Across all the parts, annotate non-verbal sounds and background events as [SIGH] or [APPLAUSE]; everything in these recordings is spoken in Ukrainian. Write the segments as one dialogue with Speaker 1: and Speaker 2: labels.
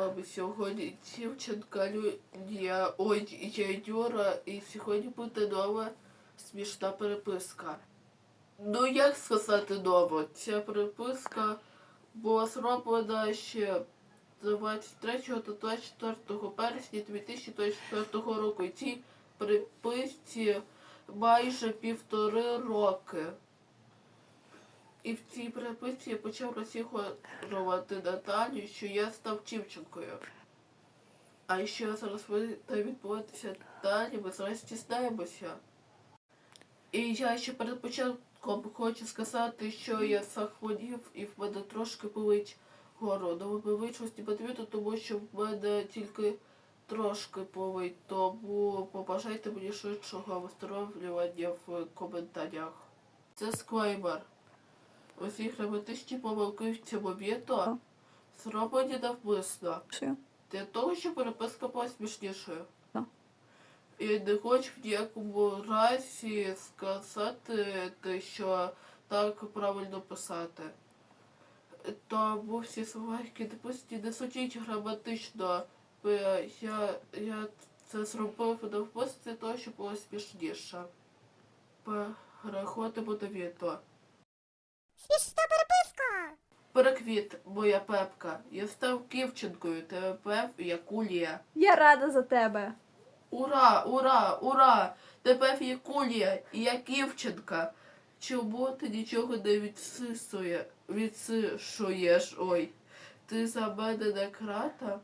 Speaker 1: вами сьогодні дівчинка Людія, ой, я Юра, і сьогодні буде нова смішна переписка. Ну як сказати нова? Ця переписка була зроблена ще 23 та 24 березня 2024 року. І цій переписці майже півтори роки. І в цій переписці я почав розігрувати Наталію, що я став дівчинкою. А що зараз буде відбуватися далі, ми зараз дізнаємося. І я ще перед початком хочу сказати, що я захворів і в мене трошки болить горло. Ну, ви вийшов знімати тому що в мене тільки трошки болить, тому побажайте мені швидшого виздоровлювання в коментарях. Це склеймер. Усі граматичні помилки в цьому відео зроблені навмисно. Для того, щоб переписка була смішнішою. І не хочу в ніякому разі сказати, те, що так правильно писати. Тому всі слова, які допустні, не звучить граматично. бо Я, я це зробив навмисно для того, щоб було смішніше. Переходимо до відео.
Speaker 2: Смішна переписка!
Speaker 1: Переквіт, моя пепка. Я став ківченкою, тебе пев як Улія.
Speaker 3: Я рада за тебе.
Speaker 1: Ура, ура, ура! Тепер є кулія, і я ківченка. Чому ти нічого не відсисує, відсишуєш? Ой, ти за мене не крата?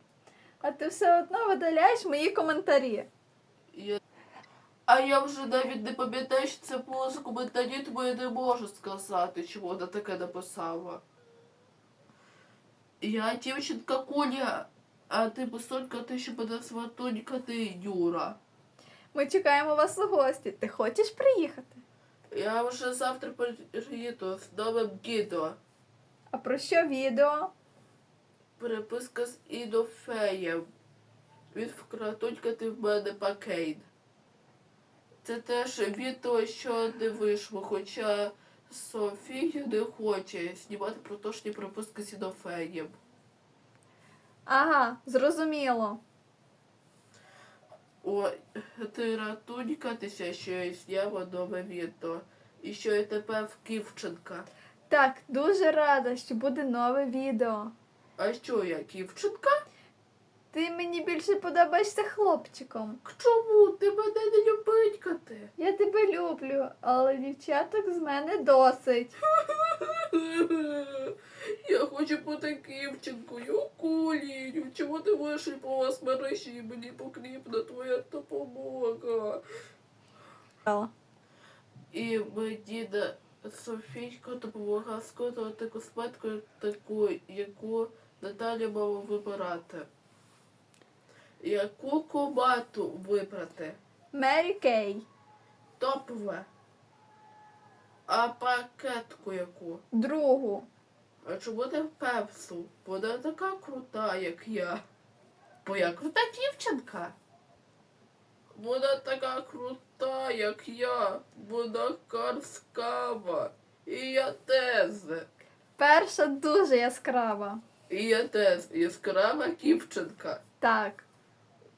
Speaker 3: А ти все одно видаляєш мої коментарі.
Speaker 1: Я... А я вже навіть не пам'ятаю, що це було за коментарі, тому я не можу сказати, чому вона таке написала. Я дівчинка Куля, а ти бусонька, ти ще мене сватонька, ти Юра.
Speaker 3: Ми чекаємо вас у гості. Ти хочеш приїхати?
Speaker 1: Я вже завтра приїду з новим відео.
Speaker 3: А про що відео?
Speaker 1: Переписка з Ідофеєм. Він вкратонька ти в мене пакейн. Це теж відео, що не вийшло, хоча Софія не хоче знімати протошні переписки з Ідофеєм.
Speaker 3: Ага, зрозуміло.
Speaker 1: Ой, ти ратунькатися, що я зняла нове відео. І що я тепер Ківченка.
Speaker 3: Так, дуже рада, що буде нове відео.
Speaker 1: А що я Ківченка?
Speaker 3: Ти мені більше подобаєшся хлопчиком.
Speaker 1: Чому ти мене не любить?
Speaker 3: Я тебе люблю, але дівчаток з мене досить. [LAUGHS]
Speaker 1: Я хочу бути ківченкою, кулію. Чому ти вийшли по вас мережі? Мені потрібна твоя допомога. І мені Софійка допомогла скотувати косметику таку, яку Наталя мала вибирати. Яку комату вибрати?
Speaker 3: Мері Кей.
Speaker 1: Топове. А пакетку яку?
Speaker 3: Другу.
Speaker 1: А чому не пепсу? Вона така крута, як я. Бо я крута дівчинка. Вона така крута, як я. Вона карскава. І я теж.
Speaker 3: Перша дуже яскрава.
Speaker 1: І я теж яскрава дівчинка.
Speaker 3: Так,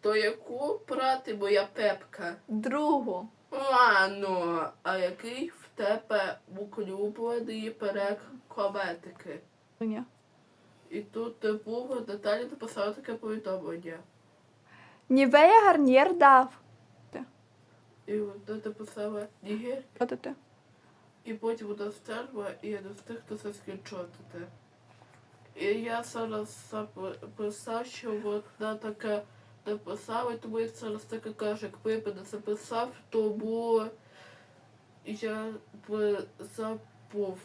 Speaker 1: То яку брати моя пепка?
Speaker 3: другу.
Speaker 1: Ладно, а який в тебе улюблений перек кометики?
Speaker 3: Ні.
Speaker 1: І тут не було Наталі написала таке повідомлення.
Speaker 3: Нівея гарнір дав.
Speaker 1: І вона написала Нігер,
Speaker 3: Що
Speaker 1: і потім вона стерла, і я не встиг до це скінчотити. І я зараз записав, що вона таке написала, і тому я зараз таке кажу, якби я б не записав, тому я б забув.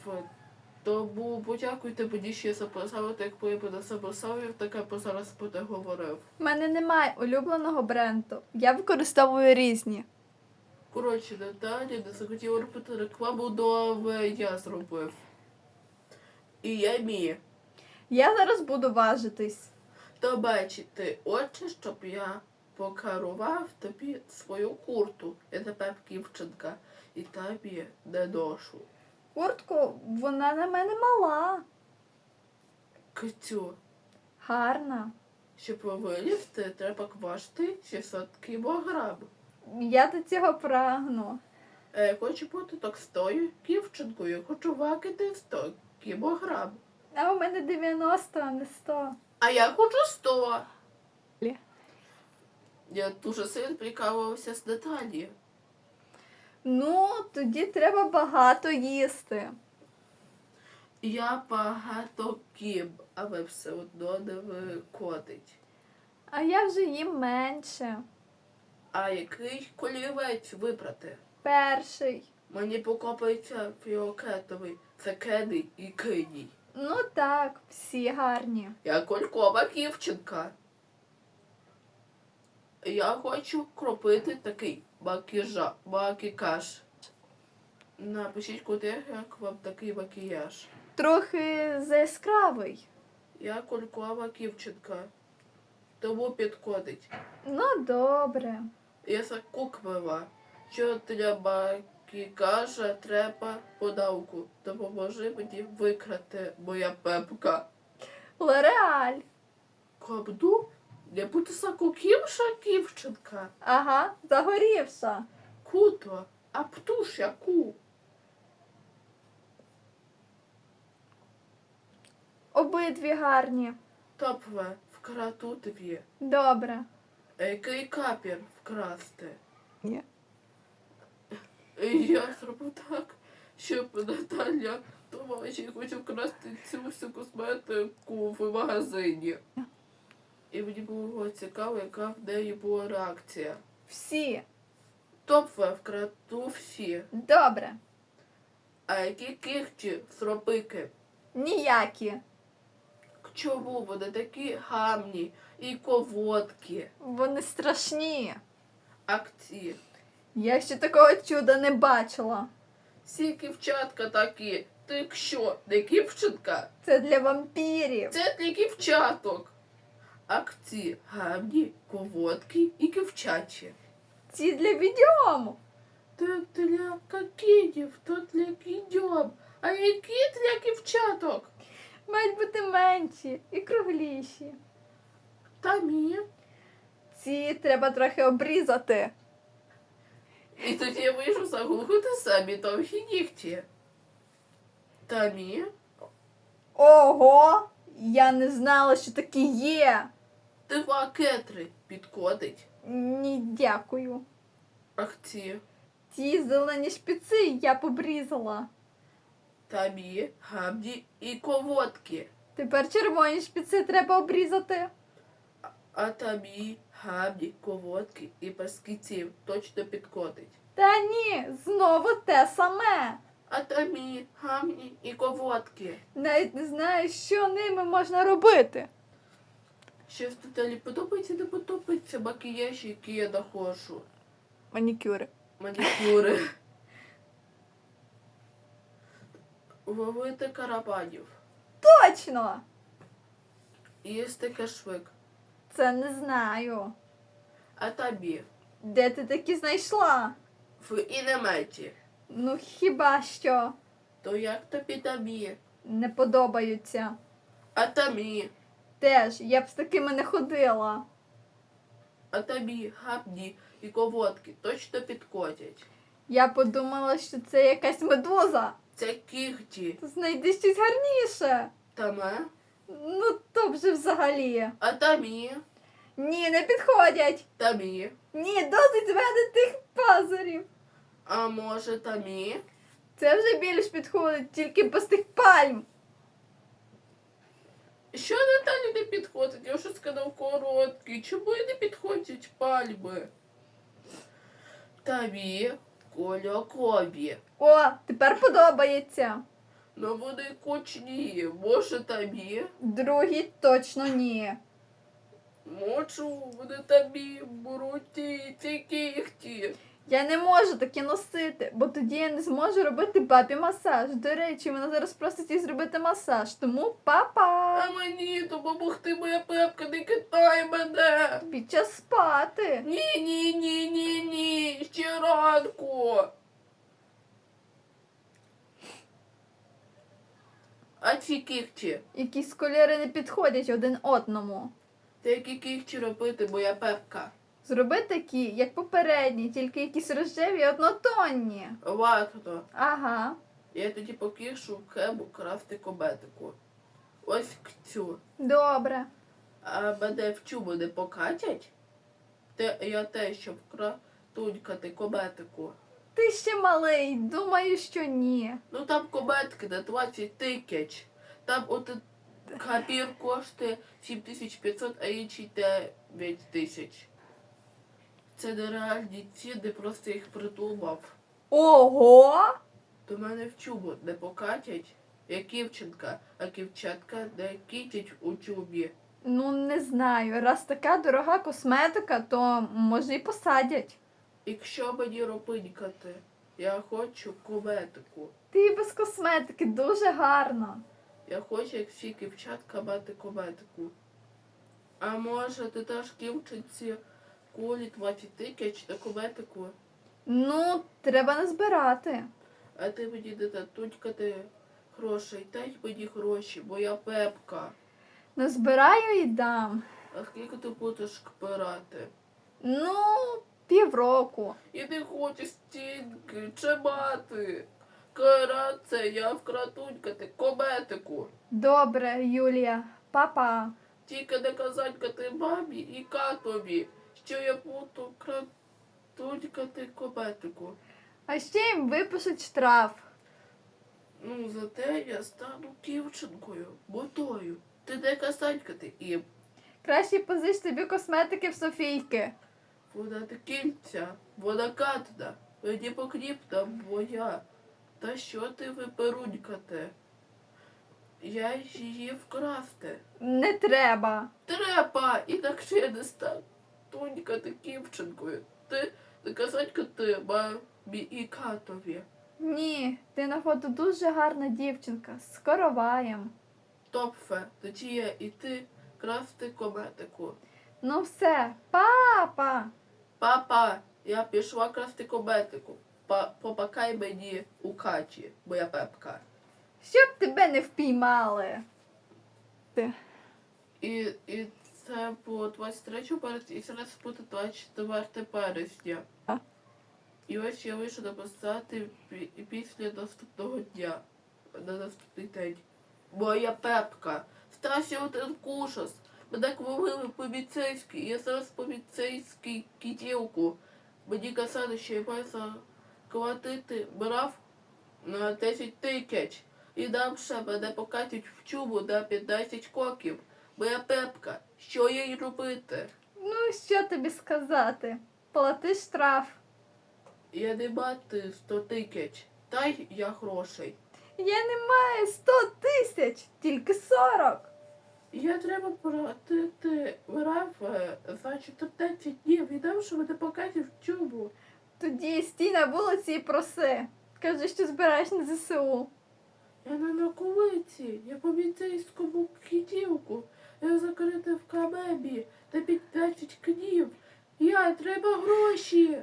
Speaker 1: Тому подякуйте мені, що я записала, так якби я б не записав, я таке б зараз би не говорив.
Speaker 3: У мене немає улюбленого бренду. Я використовую різні.
Speaker 1: Коротше, Наталя не захотіла робити рекламу, але я зробив. І я мій.
Speaker 3: Я зараз буду важитись.
Speaker 1: То бачите, отже, щоб я покарував тобі свою курту. Я тепер дівчинка. І тобі не ношу.
Speaker 3: Куртку, вона на мене мала.
Speaker 1: Китю,
Speaker 3: Гарна.
Speaker 1: Щоб вилізти, треба квашти 600 кілограм.
Speaker 3: Я до цього прагну.
Speaker 1: А я хочу бути товстою дівчинкою, хочу вакити 100 кілограм.
Speaker 3: А у мене 90, а не 100.
Speaker 1: А я хочу 100.
Speaker 3: Лі.
Speaker 1: Я дуже сильно прикалувався з Наталі.
Speaker 3: Ну, тоді треба багато їсти.
Speaker 1: Я багато кіб, але все одно не виходить.
Speaker 3: А я вже їм менше.
Speaker 1: А який колівець вибрати?
Speaker 3: Перший.
Speaker 1: Мені покопається фіокетовий. Це Кенний і Киній.
Speaker 3: Ну так, всі гарні.
Speaker 1: Я колькова дівчинка. Я хочу кропити такий макіжа, макікаж. Напишіть куди, як вам такий макіяж.
Speaker 3: Трохи заяскравий.
Speaker 1: Я колькова дівчинка. Тому підходить.
Speaker 3: Ну, добре.
Speaker 1: Я закуквила, що для макікажа треба подавку. Допоможи мені викрати моя пепка.
Speaker 3: Лореаль.
Speaker 1: Кобду? Не бути сакуківша дівчинка.
Speaker 3: Ага, загорівша.
Speaker 1: Куто, а птуш яку?
Speaker 3: Обидві гарні.
Speaker 1: Топве, вкрату дві.
Speaker 3: Добре.
Speaker 1: А який капір вкрасти?
Speaker 3: Ні.
Speaker 1: Я зробив так, щоб Наталя я хочу вкрасти цю всю косметику в магазині. І мені було цікаво, яка в неї була реакція.
Speaker 3: Всі.
Speaker 1: Топве вкрату всі.
Speaker 3: Добре.
Speaker 1: А які кихті зробики?
Speaker 3: Ніякі.
Speaker 1: Чому вони такі гамні і ководкі?
Speaker 3: Вони страшні.
Speaker 1: Акції.
Speaker 3: Я ще такого чуда не бачила.
Speaker 1: Всі дівчатка такі. Ти що, не дівчинка?
Speaker 3: Це для вампірів.
Speaker 1: Це для дівчаток. Акції гамні, ководкі і дівчачі.
Speaker 3: Ці для відьому.
Speaker 1: Це для кокінів, то для кідьом. А які для дівчаток?
Speaker 3: Мають бути менші і кругліші.
Speaker 1: Тамі.
Speaker 3: Ці треба трохи обрізати.
Speaker 1: І тоді я вийшов загуглити самі довгі нігті. Тамі.
Speaker 3: Ого! Я не знала, що такі є.
Speaker 1: Два кетри підходить.
Speaker 3: Ні, дякую.
Speaker 1: Акції.
Speaker 3: Ті зелені шпіци я побрізала.
Speaker 1: Тамі, гамні і ководки.
Speaker 3: Тепер червоні шпіци треба обрізати.
Speaker 1: А тамі, гамні, ководки і паскіців точно підходить.
Speaker 3: Та ні, знову те саме.
Speaker 1: А тамі, гамні і ководки.
Speaker 3: Навіть не знаю, що ними можна робити.
Speaker 1: Що в Наталі подобається, не подобається макіяж, який я нахожу.
Speaker 3: Манікюри.
Speaker 1: Манікюри. Ловити карабанів.
Speaker 3: Точно!
Speaker 1: Їсти кашвик.
Speaker 3: Це не знаю.
Speaker 1: А тобі
Speaker 3: Де ти такі знайшла?
Speaker 1: в інеметі.
Speaker 3: Ну хіба що
Speaker 1: То як тобі тобі?
Speaker 3: не подобаються.
Speaker 1: А тобі,
Speaker 3: Теж я б з такими не ходила.
Speaker 1: а тобі гамні і ководки точно підходять.
Speaker 3: Я подумала, що це якась медуза.
Speaker 1: Це кігті.
Speaker 3: Знайди щось гарніше.
Speaker 1: Таме,
Speaker 3: Ну, то вже взагалі.
Speaker 1: а тобі,
Speaker 3: Ні, не підходять.
Speaker 1: тобі,
Speaker 3: Ні, досить з мене тих пазурів.
Speaker 1: а може тобі?
Speaker 3: Це вже більш підходить, тільки без тих пальм.
Speaker 1: Що Наталі не підходить? Я вже сказав короткий. Чому не підходять пальми? Тобі кольокові.
Speaker 3: О, тепер подобається.
Speaker 1: Ну вони кучні. Може тобі?
Speaker 3: Другі точно ні.
Speaker 1: Можу, вони тобі бруті ці кіхті.
Speaker 3: Я не можу таке носити, бо тоді я не зможу робити бабі масаж. До речі, вона зараз просить їй зробити масаж, тому па-па!
Speaker 1: А мені допомогти моя пепка, не китай мене.
Speaker 3: Під час спати.
Speaker 1: Ні, ні, ні, ні, ні. Ще ранку. А ці кіхті?
Speaker 3: Якісь кольори не підходять один одному.
Speaker 1: Та які кігті робити, моя пепка.
Speaker 3: Зроби такі, як попередні, тільки якісь рожеві однотонні.
Speaker 1: Варто.
Speaker 3: Ага.
Speaker 1: Я тоді покішу в хебу красти кобетику. Ось к цю.
Speaker 3: Добре.
Speaker 1: А чубу не покатять? Те я те, щоб кратунькати кобетику.
Speaker 3: Ти ще малий, думаю, що ні.
Speaker 1: Ну там кобетки на 20 тисяч. Там от капір коштує 7500, а інший 9 тисяч. Це нереальні ціни, просто їх придумав.
Speaker 3: Ого!
Speaker 1: До мене в чубу не покатять. Я ківченка, а ківчатка не кітять у чубі.
Speaker 3: Ну, не знаю. Раз така дорога косметика, то може і посадять.
Speaker 1: Якщо мені робинькати, я хочу кобетику.
Speaker 3: Ти без косметики дуже гарно.
Speaker 1: Я хочу, як всі ківчатка, мати кобетику. А може ти теж ківчинці кулі 20 тисяч на кобетику,
Speaker 3: Ну, треба назбирати.
Speaker 1: а ти мені не татунькати грошей, дай мені гроші, бо я пепка.
Speaker 3: Назбираю і дам.
Speaker 1: А скільки ти будеш кпирати?
Speaker 3: Ну, півроку.
Speaker 1: І не хочу стінки чи мати. Кара це я вкратунькати кобетику.
Speaker 3: Добре, Юлія. Папа.
Speaker 1: Тільки не казанькати мамі і катові, що я буду кратунькати кобетику.
Speaker 3: А ще їм випишуть штраф.
Speaker 1: Ну, зате я стану ківченкою, ботою. Ти не казанькати їм.
Speaker 3: Краще позич тобі косметики в Софійки.
Speaker 1: Не кільця, вона катна, мені покріпна моя. Та що ти виперунькате? Я її вкрасти.
Speaker 3: Не треба.
Speaker 1: Треба, інакше я не стану тонькати ківченкою. Ти не казанькати мамі і катові.
Speaker 3: Ні, ти на фото дуже гарна дівчинка з короваєм.
Speaker 1: Топфе, тоді я і ти красти кометику.
Speaker 3: Ну все, папа.
Speaker 1: Папа, я пішла красти кометику. Па- Попакай мені у каті, моя пепка.
Speaker 3: Щоб тебе не впіймали. Ти.
Speaker 1: І, і це було 23 березня, і зараз буде 24 березня.
Speaker 3: А.
Speaker 1: І ось я вийшов написати пі- після наступного дня, на наступний день. Моя пепка. Стався один ужас. Мене квалили поліцейські, я зараз поліцейський кітілку. Мені казали, що я маю заплатити брав на 10 тисяч. І нам ще мене покатять в чубу на 15 коків. Моя пепка, що їй робити?
Speaker 3: Ну, що тобі сказати? Плати штраф.
Speaker 1: Я не мати 100 тисяч. Дай я грошей.
Speaker 3: Я не маю 100 тисяч, тільки 40.
Speaker 1: Я треба платити брав е, за 14 днів. І дам, що мене покатять в чубу.
Speaker 3: Тоді стій на вулиці і проси. Кажи, що збираєш на ЗСУ.
Speaker 1: Я не на кулиці, я по міцейському кітівку. Я закрита в камебі та 15 кнів. Я треба гроші.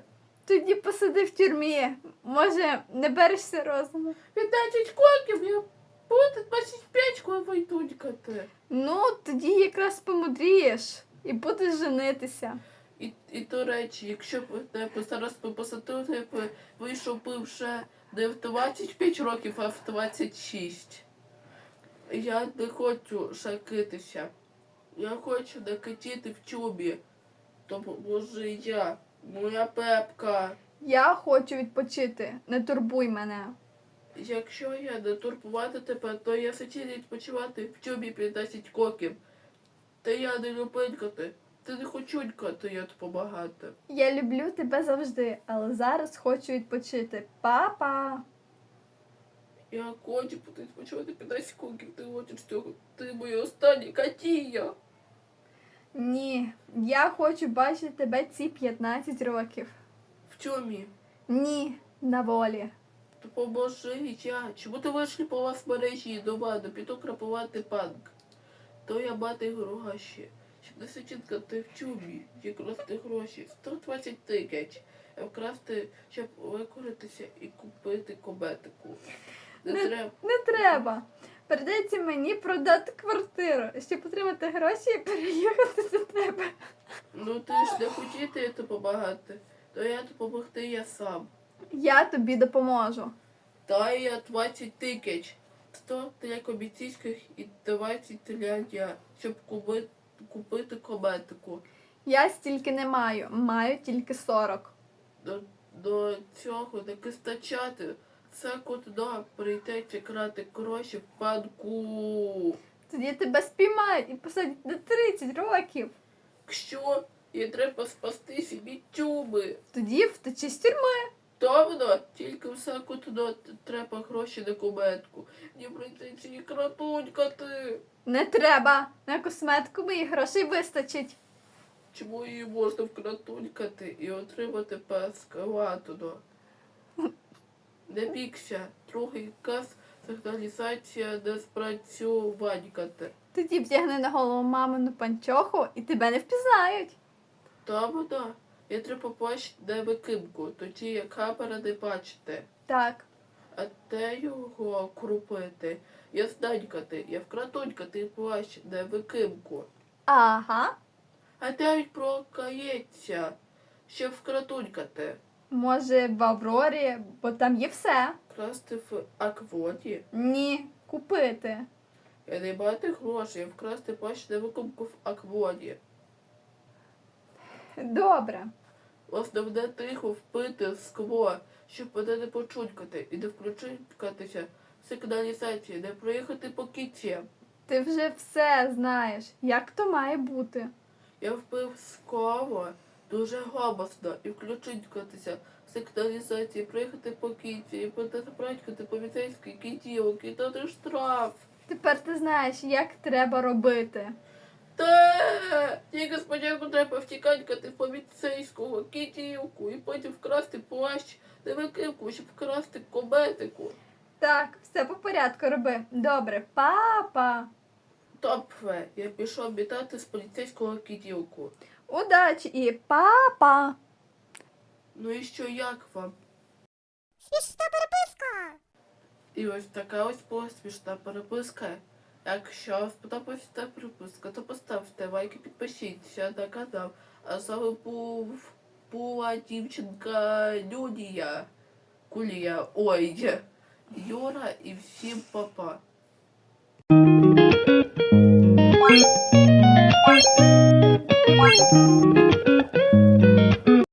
Speaker 3: Тоді посиди в тюрмі. Може, не берешся розуму.
Speaker 1: 15 коків, я буду 25 коли вийдунькати.
Speaker 3: Ну, тоді якраз помудрієш і будеш женитися.
Speaker 1: І, і до речі, якщо б типу, зараз посадили, типу, вийшов би вже не в 25 років, а в 26. Я не хочу шакитися. Я хочу не катіти в чубі. То може я, моя пепка.
Speaker 3: Я хочу відпочити. Не турбуй мене.
Speaker 1: Якщо я не турбувати тебе, то я хотів відпочивати в чубі 15 коків. Та я не любенькати. Ти не хочунькати, я допомагати.
Speaker 3: Я люблю тебе завжди, але зараз хочу відпочити. Папа.
Speaker 1: Я хочу відпочивати 15 коків. Ти хочеш цього. Ти моя остання катія.
Speaker 3: Ні, я хочу бачити тебе ці 15 років.
Speaker 1: В чомі?
Speaker 3: Ні, на волі.
Speaker 1: Допоможи я. Чому ти вишліпала в мережі до мене, піду крапувати банк? То я мати гроші. Щоб не сичинкати в чубі, і красти гроші. 120 тисяч. А вкрасти, щоб використатися і купити кобетику. Не
Speaker 3: Не-
Speaker 1: треба.
Speaker 3: Не треба. Придеться мені продати квартиру, щоб отримати гроші і переїхати до тебе.
Speaker 1: Ну ти ж не хотіти допомагати, то я допомогти я сам.
Speaker 3: Я тобі допоможу.
Speaker 1: Дай я 20 тисяч. 100 для комітійських і 20 для я, щоб купити, купити кометику.
Speaker 3: Я стільки не маю, маю тільки 40.
Speaker 1: До, до цього не кистачати. Це куди прийдеться крати гроші в банку.
Speaker 3: Тоді тебе спіймають і посадять на 30 років.
Speaker 1: Якщо їй треба спасти собі тюби.
Speaker 3: Тоді втечі з тюрми.
Speaker 1: Давно, тільки все куди треба гроші на кометку. Мені прийдеться її кратунькати.
Speaker 3: Не треба. На косметику моїх грошей вистачить.
Speaker 1: Чому її можна вкратунькати і отримати пескаватуно? Не бікся, другий каз сигналізація не спрацюванькати.
Speaker 3: Тоді вдягни на голову мамину панчоху і тебе не впізнають.
Speaker 1: Давно, я треба побачити де викимку, тоді як камера не бачите.
Speaker 3: Так.
Speaker 1: А де його крупити? Я знанькати, я вкратунькати плащ, де викимку.
Speaker 3: Ага.
Speaker 1: А навіть прокається, щоб вкратунькати.
Speaker 3: Може, в Аврорі, бо там є все.
Speaker 1: Красти в акводі.
Speaker 3: Ні, купити.
Speaker 1: Я не мати грошей, вкрасти плащ на викупку в акводі.
Speaker 3: Добре.
Speaker 1: Основне тихо впити скло, щоб мене не почунькати і не включитися в сигналізації, не проїхати по кіті.
Speaker 3: Ти вже все знаєш, як то має бути.
Speaker 1: Я впив скло дуже голосно і включитися в сигналізації, проїхати по кіті і потратити поліцейський кітілок і дати штраф.
Speaker 3: Тепер ти знаєш, як треба робити.
Speaker 1: Та тільки спочатку треба втіканькати в поліцейського кітілку і потім вкрасти плащ на викивку, щоб вкрасти кометику.
Speaker 3: Так, все по порядку роби. Добре, папа.
Speaker 1: Добре, я пішов бітати з поліцейського кітілку.
Speaker 3: Удачі і папа.
Speaker 1: Ну і що як вам?
Speaker 2: Смішна переписка.
Speaker 1: І ось така ось була смішна переписка. Якщо ця переписка, то поставте лайк і підпишіться на канал. А з вами був була дівчинка Юлія. Кулія. Ой, Юра і всім папа.
Speaker 2: Ой.